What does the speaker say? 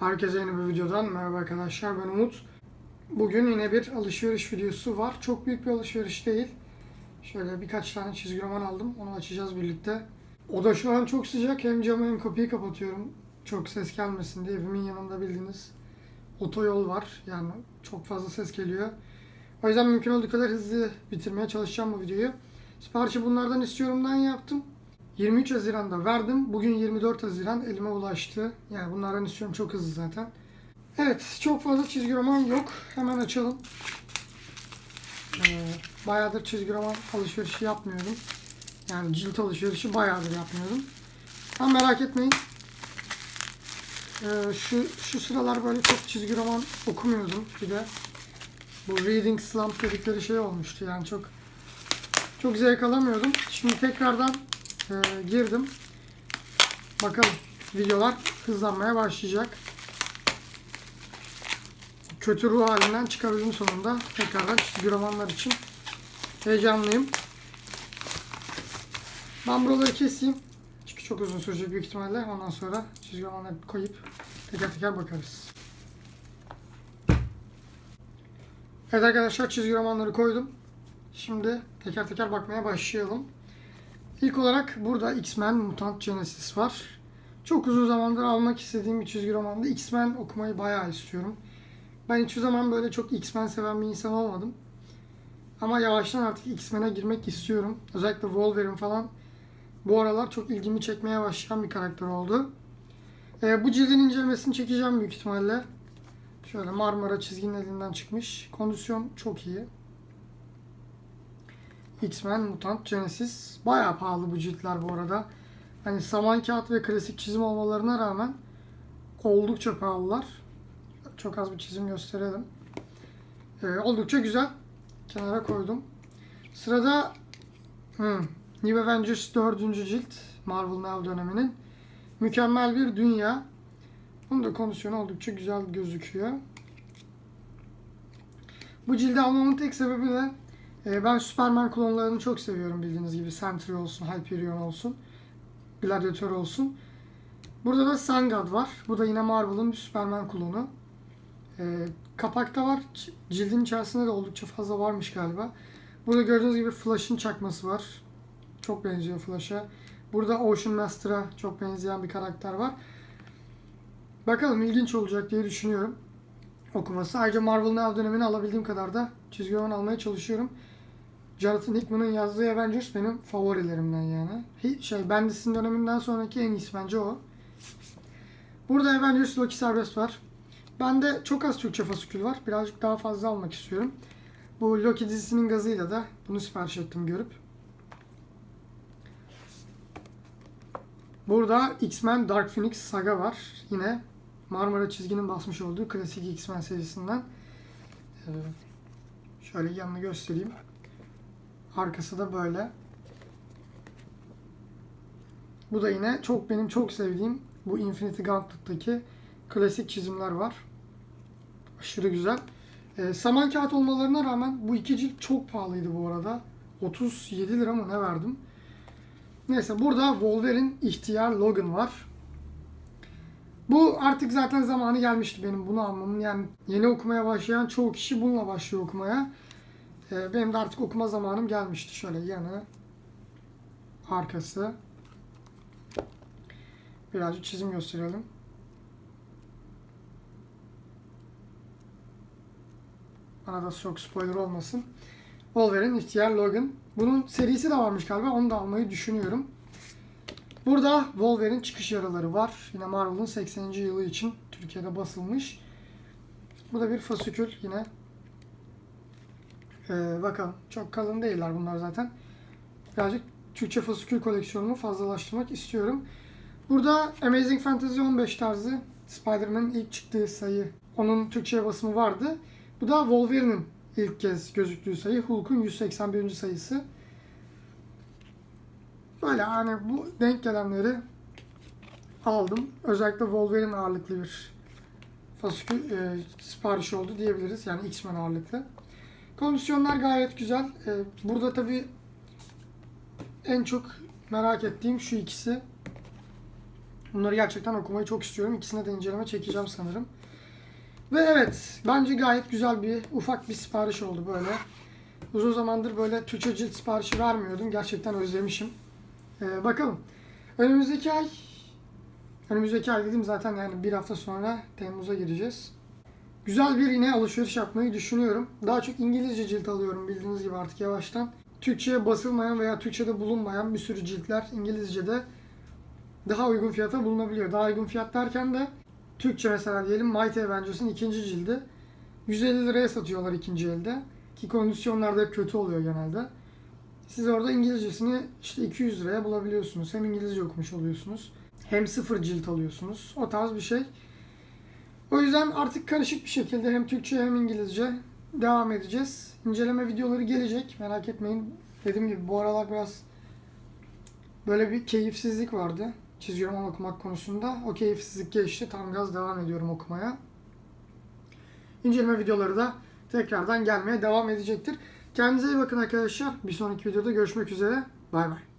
Herkese yeni bir videodan merhaba arkadaşlar ben Umut. Bugün yine bir alışveriş videosu var. Çok büyük bir alışveriş değil. Şöyle birkaç tane çizgi roman aldım. Onu açacağız birlikte. O da şu an çok sıcak. Hem camı hem kapıyı kapatıyorum. Çok ses gelmesin diye. Evimin yanında bildiğiniz otoyol var. Yani çok fazla ses geliyor. O yüzden mümkün olduğu kadar hızlı bitirmeye çalışacağım bu videoyu. Siparişi bunlardan istiyorumdan yaptım. 23 Haziran'da verdim. Bugün 24 Haziran elime ulaştı. Yani bunlardan istiyorum çok hızlı zaten. Evet çok fazla çizgi roman yok. Hemen açalım. Ee, bayağıdır çizgi roman alışverişi yapmıyordum. Yani cilt alışverişi bayağıdır yapmıyordum. Ama merak etmeyin. Ee, şu, şu sıralar böyle çok çizgi roman okumuyordum. Bir de bu reading slump dedikleri şey olmuştu. Yani çok çok zevk alamıyordum. Şimdi tekrardan e, girdim. Bakalım videolar hızlanmaya başlayacak. Kötü ruh halinden çıkabildim sonunda. Tekrardan çizgi romanlar için heyecanlıyım. Ben buraları keseyim. Çünkü çok uzun sürecek büyük ihtimalle. Ondan sonra çizgi romanları koyup teker teker bakarız. Evet arkadaşlar çizgi romanları koydum. Şimdi teker teker bakmaya başlayalım. İlk olarak burada X-Men Mutant Genesis var. Çok uzun zamandır almak istediğim bir çizgi romanda X-Men okumayı bayağı istiyorum. Ben hiçbir zaman böyle çok X-Men seven bir insan olmadım. Ama yavaştan artık X-Men'e girmek istiyorum. Özellikle Wolverine falan bu aralar çok ilgimi çekmeye başlayan bir karakter oldu. Ee, bu cildin incelemesini çekeceğim büyük ihtimalle. Şöyle Marmara çizginin elinden çıkmış. Kondisyon çok iyi. X-Men Mutant Genesis. Bayağı pahalı bu ciltler bu arada. Hani saman kağıt ve klasik çizim olmalarına rağmen oldukça pahalılar. Çok az bir çizim gösterelim. Ee, oldukça güzel. Kenara koydum. Sırada hmm, New Avengers 4. cilt. Marvel Now döneminin. Mükemmel bir dünya. Bunun da kondisyonu oldukça güzel gözüküyor. Bu cildi almamın tek sebebi de e, ben Superman klonlarını çok seviyorum bildiğiniz gibi. Sentry olsun, Hyperion olsun, Gladiator olsun. Burada da Sun God var. Bu da yine Marvel'ın bir Superman klonu. E, kapakta var. Cildin içerisinde de oldukça fazla varmış galiba. Burada gördüğünüz gibi Flash'ın çakması var. Çok benziyor Flash'a. Burada Ocean Master'a çok benzeyen bir karakter var. Bakalım ilginç olacak diye düşünüyorum okuması. Ayrıca Marvel Now dönemini alabildiğim kadar da çizgi roman almaya çalışıyorum. Jonathan Hickman'ın yazdığı Avengers benim favorilerimden yani. Hi- Şey, Bendis'in döneminden sonraki en iyisi bence o. Burada Avengers Loki serbest var. Bende çok az Türkçe fasikül var. Birazcık daha fazla almak istiyorum. Bu Loki dizisinin gazıyla da bunu sipariş ettim görüp. Burada X-Men Dark Phoenix Saga var. Yine Marmara çizginin basmış olduğu klasik X-Men serisinden. Ee, şöyle yanını göstereyim. Arkası da böyle. Bu da yine çok benim çok sevdiğim bu Infinity Gauntlet'taki klasik çizimler var. Aşırı güzel. Ee, saman kağıt olmalarına rağmen bu iki cilt çok pahalıydı bu arada. 37 lira mı ne verdim? Neyse burada Wolverine ihtiyar Logan var. Bu artık zaten zamanı gelmişti benim bunu almamın. Yani yeni okumaya başlayan çoğu kişi bununla başlıyor okumaya. Ee, benim de artık okuma zamanım gelmişti. Şöyle yanı, arkası. Birazcık çizim gösterelim. Bana da çok spoiler olmasın. Wolverine, İhtiyar Logan. Bunun serisi de varmış galiba. Onu da almayı düşünüyorum. Burada Wolverine çıkış yaraları var. Yine Marvel'ın 80. yılı için Türkiye'de basılmış. Bu da bir fasikül yine. Ee, bakalım. Çok kalın değiller bunlar zaten. Birazcık Türkçe fasikül koleksiyonumu fazlalaştırmak istiyorum. Burada Amazing Fantasy 15 tarzı Spider-Man'in ilk çıktığı sayı. Onun Türkçe basımı vardı. Bu da Wolverine'in ilk kez gözüktüğü sayı. Hulk'un 181. sayısı. Böyle hani bu denk gelenleri aldım. Özellikle Wolverine ağırlıklı bir fasikül e, sipariş oldu diyebiliriz. Yani X-Men ağırlıklı. Kondisyonlar gayet güzel. E, burada tabi en çok merak ettiğim şu ikisi. Bunları gerçekten okumayı çok istiyorum. İkisine de inceleme çekeceğim sanırım. Ve evet, bence gayet güzel bir, ufak bir sipariş oldu böyle. Uzun zamandır böyle Türkçe cilt siparişi vermiyordum. Gerçekten özlemişim. Ee, bakalım. Önümüzdeki ay, önümüzdeki ay dedim zaten yani bir hafta sonra Temmuz'a gireceğiz. Güzel bir yine alışveriş yapmayı düşünüyorum. Daha çok İngilizce cilt alıyorum bildiğiniz gibi artık yavaştan. Türkçe'ye basılmayan veya Türkçe'de bulunmayan bir sürü ciltler İngilizce'de daha uygun fiyata bulunabiliyor. Daha uygun fiyat derken de Türkçe mesela diyelim Mighty Avengers'ın ikinci cildi 150 liraya satıyorlar ikinci elde. Ki kondisyonlar da hep kötü oluyor genelde. Siz orada İngilizcesini işte 200 liraya bulabiliyorsunuz. Hem İngilizce okumuş oluyorsunuz. Hem sıfır cilt alıyorsunuz. O tarz bir şey. O yüzden artık karışık bir şekilde hem Türkçe hem İngilizce devam edeceğiz. İnceleme videoları gelecek. Merak etmeyin. Dediğim gibi bu aralar biraz böyle bir keyifsizlik vardı. Çizgi roman okumak konusunda. O keyifsizlik geçti. Tam gaz devam ediyorum okumaya. İnceleme videoları da tekrardan gelmeye devam edecektir. Kendinize iyi bakın arkadaşlar. Bir sonraki videoda görüşmek üzere. Bay bay.